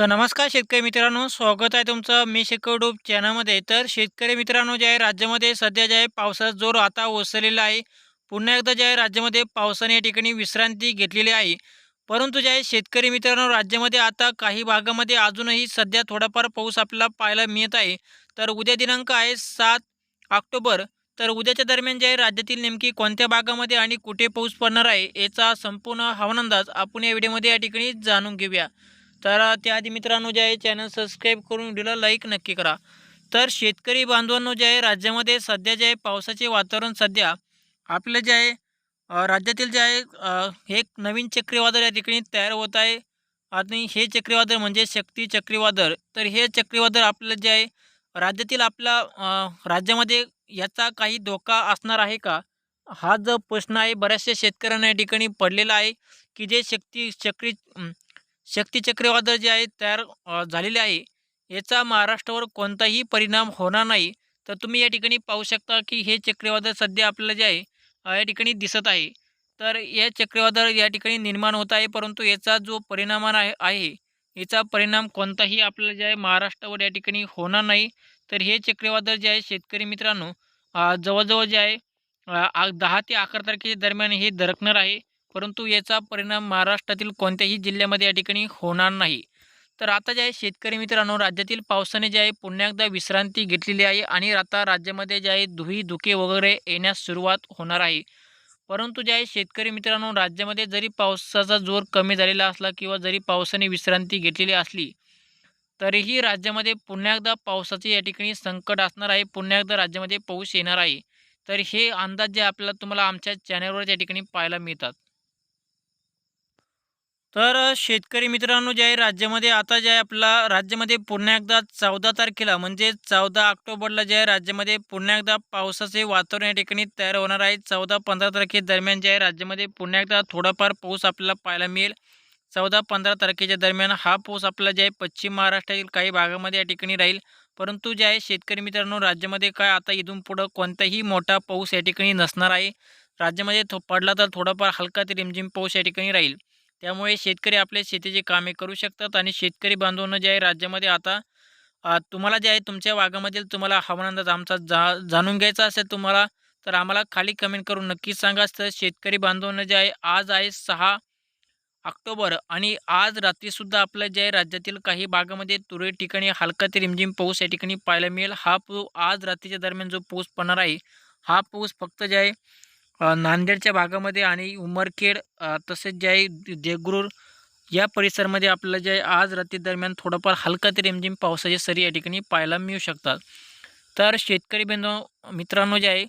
तर नमस्कार शेतकरी मित्रांनो स्वागत आहे तुमचं मी शेकडूप चॅनलमध्ये. तर शेतकरी मित्रांनो जे आहे राज्यामध्ये सध्या जे आहे पावसाचा जोर आता ओसरलेला आहे. पुन्हा एकदा जे आहे राज्यामध्ये पावसाने या ठिकाणी विश्रांती घेतलेली आहे. परंतु जे आहे शेतकरी मित्रांनो राज्यामध्ये आता काही भागामध्ये अजूनही सध्या थोडाफार पाऊस आपल्याला पाहायला मिळत आहे. तर उद्या दिनांक आहे सात ऑक्टोबर. तर उद्याच्या दरम्यान जे आहे राज्यातील नेमकी कोणत्या भागामध्ये आणि कुठे पाऊस पडणार आहे याचा संपूर्ण हवामान अंदाज आपण या व्हिडिओमध्ये या ठिकाणी जाणून घेऊया. तर त्याआधी मित्रांनो जे आहे चॅनल सबस्क्राईब करून व्हिडिओला लाईक नक्की करा. तर शेतकरी बांधवांनो जे आहे राज्यामध्ये सध्या जे आहे पावसाचे वातावरण सध्या आपलं जे आहे राज्यातील जे आहे हे एक नवीन चक्रीवादळ या ठिकाणी तयार होत आहे. आणि हे चक्रीवादळ म्हणजे शक्ती चक्रीवादळ. तर हे चक्रीवादळ आपलं जे आहे राज्यातील आपला राज्यामध्ये याचा काही धोका असणार आहे का? हा जो प्रश्न आहे बऱ्याचशा शेतकऱ्यांना या ठिकाणी पडलेला आहे की जे शक्ती चक्री शक्ती चक्रीवादळ जे आहे तयार झालेले आहे याचा महाराष्ट्रावर कोणताही परिणाम होणार नाही. तर तुम्ही या ठिकाणी पाहू शकता की हे चक्रीवादळ सध्या आपल्याला जे आहे या ठिकाणी दिसत आहे. तर या चक्रीवादळ या ठिकाणी निर्माण होत आहे परंतु याचा जो परिणाम आहे याचा परिणाम कोणताही आपल्याला जे आहे महाराष्ट्रावर या ठिकाणी होणार नाही. तर हे चक्रीवादळ जे आहे शेतकरी मित्रांनो जवळजवळ जे आहे आ- दहा ते अकरा तारखेच्या दरम्यान हे दरकणार आहे. परंतु याचा परिणाम महाराष्ट्रातील कोणत्याही जिल्ह्यामध्ये या ठिकाणी होणार नाही. तर आता जे आहे शेतकरी मित्रांनो राज्यातील पावसाने जे आहे पुन्हा एकदा विश्रांती घेतलेली आहे आणि आता राज्यामध्ये जे आहे धुई धुके वगैरे येण्यास सुरुवात होणार आहे. परंतु जे आहे शेतकरी मित्रांनो राज्यामध्ये जरी पावसाचा जोर कमी झालेला असला किंवा जरी पावसाने विश्रांती घेतलेली असली तरीही राज्यामध्ये पुन्हा एकदा पावसाचे या ठिकाणी संकट असणार आहे पुन्हा एकदा राज्यामध्ये पाऊस येणार आहे. तर हे अंदाज जे आपल्याला तुम्हाला आमच्या चॅनलवर या ठिकाणी पाहायला मिळतात. तर शेतकरी मित्रांनो जे आहे राज्यामध्ये आता जे आहे आपला राज्यामध्ये पुन्हा एकदा चौदा तारखेला म्हणजे चौदा ऑक्टोबरला जे आहे राज्यामध्ये पुन्हा एकदा पावसाचे वातावरण या ठिकाणी तयार होणार आहे. चौदा पंधरा तारखे दरम्यान जे आहे राज्यामध्ये पुन्हा एकदा थोडाफार पाऊस आपल्याला पाहायला मिळेल. चौदा पंधरा तारखेच्या दरम्यान हा पाऊस आपला जे आहे पश्चिम महाराष्ट्रातील काही भागामध्ये या ठिकाणी राहील. परंतु जे आहे शेतकरी मित्रांनो राज्यामध्ये काय आता इथून पुढं कोणताही मोठा पाऊस या ठिकाणी नसणार आहे. राज्यामध्ये थो पडला तर थोडाफार हलका ते रिमझिम पाऊस या ठिकाणी राहील. त्यामुळे शेतकरी आपले शेतीची कामे करू शकतात आणि शेतकरी बांधवांना जे आहे राज्यामध्ये आता तुम्हाला जे आहे तुमच्या भागामधील तुम्हाला हवामान अंदाज आमचा जा जाणून घ्यायचा असेल तुम्हाला तर आम्हाला खाली कमेंट करून नक्कीच सांगा. तर शेतकरी बांधवांना जे आहे आज आहे सहा ऑक्टोबर आणि आज रात्रीसुद्धा आपल्या जे आहे राज्यातील काही भागामध्ये तुरळक ठिकाणी हलका ते रिमझिम पाऊस या ठिकाणी पाहायला मिळेल. हा पो आज रात्रीच्या दरम्यान जो पाऊस पडणार आहे हा पाऊस फक्त जे आहे नांदेडच्या भागामध्ये आणि उमरखेड तसेच जे आहे देगरूर या परिसरामध्ये आपल्याला जे आहे आज रात्री दरम्यान थोडंफार हलका ते रिमझिम पावसाचे सरी या ठिकाणी पाहायला मिळू शकतात. तर शेतकरी बंधू मित्रांनो जे आहे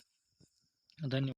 धन्यवाद.